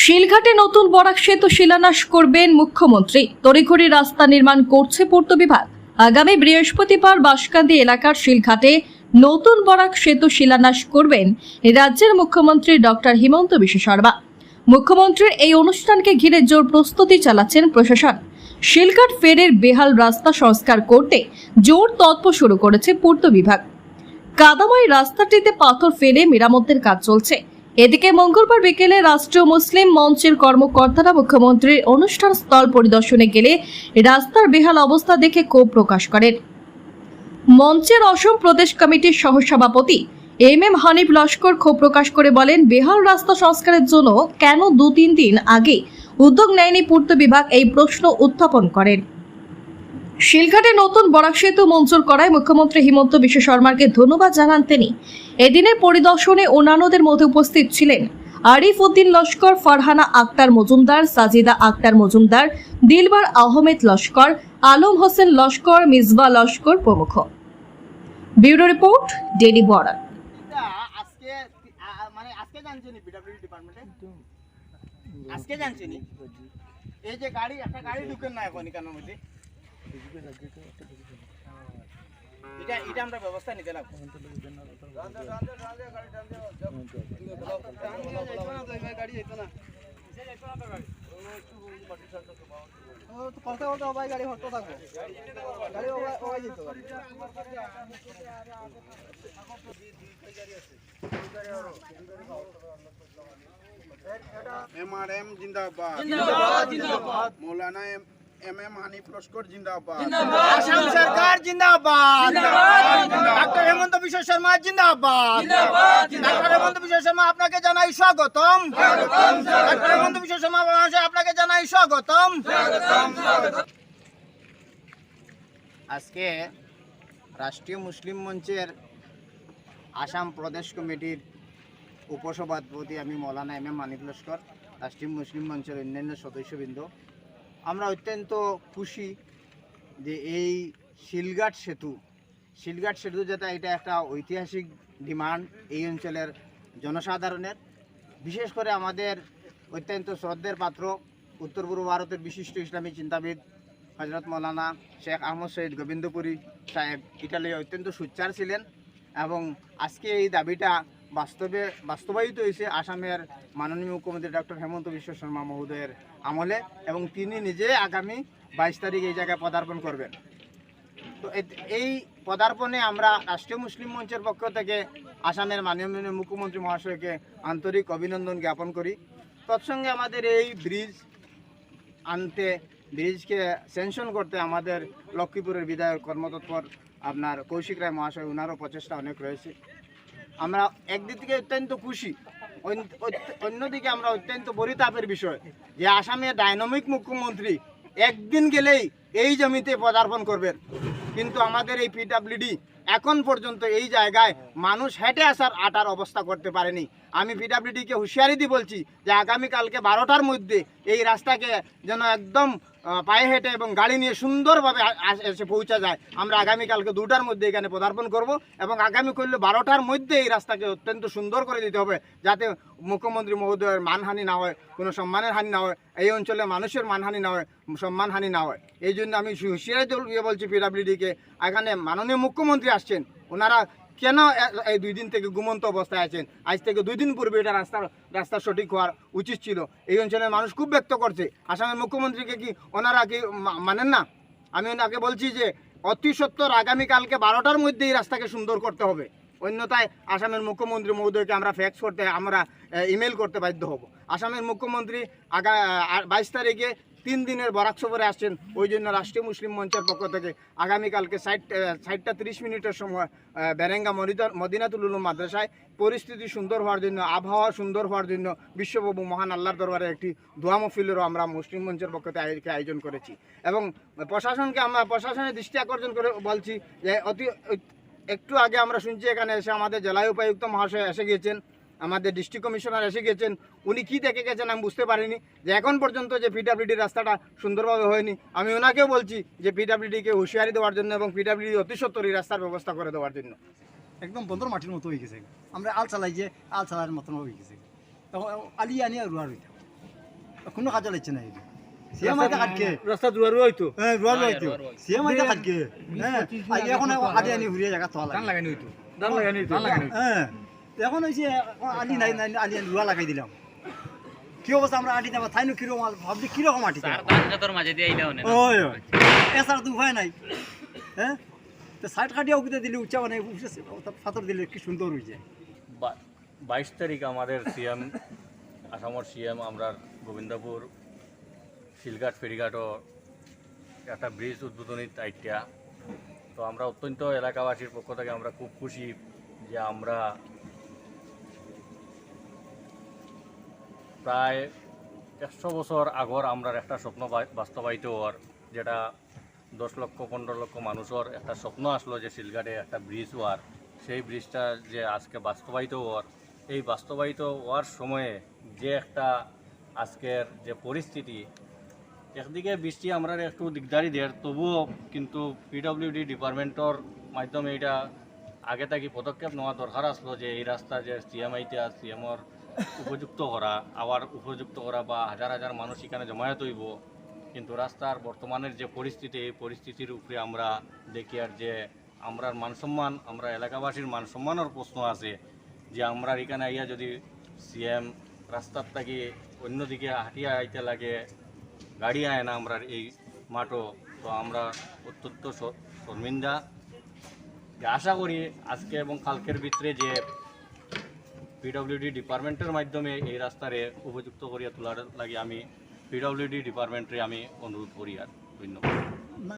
শিলঘাটে নতুন বরাক সেতু শিলান্যাস করবেন মুখ্যমন্ত্রী। তড়িঘড়ি রাস্তা নির্মাণ করছে পূর্ত বিভাগ। আগামী বৃহস্পতিবার বাসকান্দি এলাকার শিলঘাটে নতুন বরাক সেতু শিলান্যাস করবেন রাজ্যের মুখ্যমন্ত্রী ডক্টর হিমন্ত বিশ্ব শর্মা। মুখ্যমন্ত্রীর এই অনুষ্ঠানকে ঘিরে জোর প্রস্তুতি চালাচ্ছেন প্রশাসন। শিলঘাট ফেরের বেহাল রাস্তা সংস্কার করতে জোর তৎপর শুরু করেছে পূর্ত বিভাগ। কাদাময় রাস্তাটিতে পাথর ফেলে মেরামতের কাজ চলছে। এদিকে মঙ্গলবার বিকেলে রাষ্ট্রীয় মুসলিম মঞ্চের কর্মকর্তারা মুখ্যমন্ত্রীর অনুষ্ঠান স্থল পরিদর্শনে গেলে রাস্তার বেহাল অবস্থা দেখে ক্ষোভ প্রকাশ করেন। মঞ্চের অসম প্রদেশ কমিটির সহসভাপতি এম এম হানিফ লস্কর ক্ষোভ প্রকাশ করে বলেন, বেহাল রাস্তা সংস্কারের জন্য কেন দু তিন দিন আগে উদ্যোগ নেয়নি পূর্ত বিভাগ? এই প্রশ্ন উত্থাপন করেন। শিলঘাটে নতুন বরাক সেতু মঞ্জুর করায় মুখ্যমন্ত্রী হিমন্ত বিশ্ব শর্মাকে ধন্যবাদ জানান তিনি। এদিনের পরিদর্শনে অন্যান্যদের মধ্যে উপস্থিত ছিলেন আরিফ উদ্দিন লস্কর, ফারহানা আক্তার মজুমদার, সাজিদা আক্তার মজুমদার, দিলবার আহমেদ লস্কর, আলম হোসেন লস্কর মিসবা লস্কর প্রমুখ। ব্যুরো রিপোর্ট ডেলি বর্ডার আজকে মানে জানছো এই যে গাড়ি, একটা গাড়ি ঢুকেন না এখন এখানের এটা এটা আমরা ব্যবস্থা নিতে লাগবো। কথা বলতে গাড়ি হটতে থাকব গাড়ি ওবাই যেত গাড়ি এমআরএম জিন্দাবাদ। মৌলানা এম এম হানিফ লস্কর জিন্দাবাদ আসাম সরকার জিন্দাবাদ ডক্টর হেমন্ত বিশ্ব শর্মা জিন্দাবাদ ডক্টর হেমন্ত বিশ্ব শর্মা আপনাকে জানাই স্বাগতম। ডক্টর হেমন্ত বিশ্ব শর্মা আপনাকে জানাই স্বাগতম। আজকে রাষ্ট্রীয় মুসলিম মঞ্চের আসাম প্রদেশ কমিটির উপসভাপতি আমি মৌলানা এম এম মানিক লস্কর রাষ্ট্রীয় মুসলিম মঞ্চের অন্যান্য সদস্যবৃন্দ। আমরা অত্যন্ত খুশি যে এই শিলঘাট সেতু শিলঘাট সেতু যেটা, এটা একটা ঐতিহাসিক ডিমান্ড এই অঞ্চলের জনসাধারণের। বিশেষ করে আমাদের অত্যন্ত শ্রদ্ধের পাত্র উত্তর পূর্ব ভারতের বিশিষ্ট ইসলামী চিন্তাবিদ হজরত মৌলানা শেখ আহমদ সঈদ গোবিন্দপুরী সাহেব। ইটালি অত্যন্ত সুচ্চার ছিলেন এবং আজকে এই দাবিটা বাস্তবে বাস্তবায়িত হয়েছে আসামের মাননীয় মুখ্যমন্ত্রী ডক্টর হেমন্ত বিশ্ব শর্মা মহোদয়ের আমলে এবং তিনি নিজে আগামী বাইশ তারিখ এই জায়গায় পদার্পণ করবেন। তো এই পদার্পণে আমরা রাষ্ট্রীয় মুসলিম মঞ্চের পক্ষ থেকে আসামের মাননীয় মুখ্যমন্ত্রী মহাশয়কে আন্তরিক অভিনন্দন জ্ঞাপন করি। তৎসঙ্গে আমাদের এই ব্রিজ আনতে, ব্রিজকে সেনশন করতে আমাদের লক্ষ্মীপুরের বিধায়ক কর্মতৎপর আপনার কৌশিক রায় মহাশয় ওনারও প্রচেষ্টা অনেক রয়েছে। আমরা একদিক থেকে অত্যন্ত খুশি অন্যদিকে আমরা অত্যন্ত পরিতাপের বিষয় যে আসামের ডাইনামিক মুখ্যমন্ত্রী একদিন গেলেই এই জমিতে পদার্পণ করবেন। কিন্তু আমাদের এই পিডাব্লিউডি এখন পর্যন্ত এই জায়গায় মানুষ হেঁটে আসার আটার অবস্থা করতে পারেনি। আমি পিডাব্লিউডিকে হুঁশিয়ারি দিয়ে বলছি যে আগামীকালকে বারোটার মধ্যে এই রাস্তাকে যেন একদম পায়ে হেঁটে এবং গাড়ি নিয়ে সুন্দরভাবে এসে পৌঁছা যায়। আমরা আগামীকালকে দুটার মধ্যে এখানে পদার্পণ করব এবং আগামী করলে বারোটার মধ্যে এই রাস্তাকে অত্যন্ত সুন্দর করে দিতে হবে যাতে মুখ্যমন্ত্রী মহোদয়ের মানহানি না হয়, কোনো সম্মানের হানি না হয়, এই অঞ্চলে মানুষের মানহানি না হয়, সম্মানহানি না হয়। এই জন্য আমি হুঁশিয়ারি দিয়ে বলছি পিডাব্লিউডিকে এখানে মাননীয় মুখ্যমন্ত্রী আসছেন, ওনারা কেন এই দুই দিন থেকে ঘুমন্ত অবস্থায় আছেন? আজ থেকে দুই দিন পূর্বে এটা রাস্তার রাস্তা সঠিক হওয়ার উচিত ছিল। এই অঞ্চলের মানুষ খুব ব্যক্ত করছে। আসামের মুখ্যমন্ত্রীকে কি ওনারা কি মানেন না? আমি ওনাকে বলছি যে, অতি সত্তর আগামীকালকে বারোটার মধ্যে এই রাস্তাকে সুন্দর করতে হবে। অন্যথায় আসামের মুখ্যমন্ত্রী মহোদয়কে আমরা ফ্যাক্স করতে, আমরা ইমেল করতে বাধ্য হব। আসামের মুখ্যমন্ত্রী আগা বাইশ তারিখে তিন দিনের বরাক সফরে আসছেন, ওই জন্য রাষ্ট্রীয় মুসলিম মঞ্চের পক্ষ থেকে আগামীকালকে ষাট ষাটটা তিরিশ মিনিটের সময় বেরেঙ্গা মদিনা- মদিনাতুল উলুম মাদ্রাসায় পরিস্থিতি সুন্দর হওয়ার জন্য, আবহাওয়া সুন্দর হওয়ার জন্য বিশ্বপ্রভু মহান আল্লাহর দরবারে একটি দোয়া মফিলেরও আমরা মুসলিম মঞ্চের পক্ষ থেকে আয়োজন করেছি। এবং প্রশাসনকে আমরা, প্রশাসনের দৃষ্টি আকর্ষণ করে বলছি যে অতি একটু আগে আমরা শুনছি এখানে এসে আমাদের জেলা উপায়ুক্ত মহাশয় এসে গিয়েছেন। আমাদের ডিস্ট্রিক্ট কমিশনার এসে গেছেন উনি কি দেখে গেছেন আমি বুঝতে পারিনি। যে এখন পর্যন্ত যে পিডাব্লিউডি রাস্তাটা সুন্দরভাবে হয়নি আমি ওনাকেও বলছি যে পিডাব্লিউডিকে হুঁশিয়ারি দেওয়ার জন্য এবং পিডাব্লিউডি অতি সত্তর এই রাস্তার ব্যবস্থা করে দেওয়ার জন্য। একদম বন্ধর মাটির মতো হয়ে গেছে। আমরা আল চালাই যে আল চালার মতন হয়ে গেছে। তখন আলি আনি আর রুয়া রইতাম কোনো কাজে লাগছে না এটা রাস্তা হইতো হ্যাঁ রুয়ার হইতো কাটকে হ্যাঁ এখন আদি আনি ঘুরিয়ে জায়গা লাগে লাগানি হইতো। ধান লাগানি হইতো। হ্যাঁ। এখন হয়েছে আলি নাই নাই আলি আনি রুয়া লাগাই দিলাম। কি অবস্থা আমরা আটি দেবো তাই নো কীরকম ভাবছি কীরকম আটি ওই ওই। এছাড়া তো উপায় নাই। হ্যাঁ? তো সাইড কাটিয়ে উঠতে দিলে উচ্চা মানে ফাতর দিলে কি সুন্দর হয়েছে বা- বাইশ তারিখ আমাদের সিএম আসামর সিএম আমরা গোবিন্দপুর শিলঘাট ফেরিঘাটও একটা ব্রিজ উদ্বোধনী আইটিয়া। তো আমরা অত্যন্ত এলাকাবাসীর পক্ষ থেকে আমরা খুব খুশি যে আমরা প্রায় একশো বছর আগর আমরা একটা স্বপ্ন বাস্তবায়িত হওয়ার, যেটা দশ লক্ষ, পনেরো লক্ষ মানুষের একটা স্বপ্ন আসলো যে শিলঘাটে একটা ব্রিজ হওয়ার। সেই ব্রিজটা যে আজকে বাস্তবায়িত হওয়ার। এই বাস্তবায়িত হওয়ার সময়ে যে একটা আজকের যে পরিস্থিতি, একদিকে বৃষ্টি আমরা একটু দিকদারি দেয় তবুও কিন্তু পিডব্লিউডি ডিপার্টমেন্টর মাধ্যমে এটা আগে থাকি পদক্ষেপ নেওয়া দরকার আসলো যে এই রাস্তা যে সিএমআইতে সিএমর উপযুক্ত করা, আবার উপযুক্ত করা বা হাজার হাজার মানুষ এখানে জমায়েত হইব, কিন্তু রাস্তার বর্তমানের যে পরিস্থিতি, এই পরিস্থিতির উপরে আমরা দেখি আর যে আমরা মানসম্মান, আমরা এলাকাবাসীর মানসম্মানের প্রশ্ন আছে যে আমরা এখানে আইয়া যদি সিএম রাস্তার থাকি অন্যদিকে হাঁটিয়া আইতে লাগে, গাড়ি আয় না আমরা এই মাঠও, তো আমরা অত্যন্ত শর্মিন্দা। আশা করি আজকে এবং কালকের ভিতরে যে পিডব্লিউডি ডিপার্টমেন্টের মাধ্যমে এই রাস্তারে উপযুক্ত করিয়া তোলার লাগে আমি পিডব্লিউডি ডিপার্টমেন্টে আমি অনুরোধ করি আর ধন্যবাদ।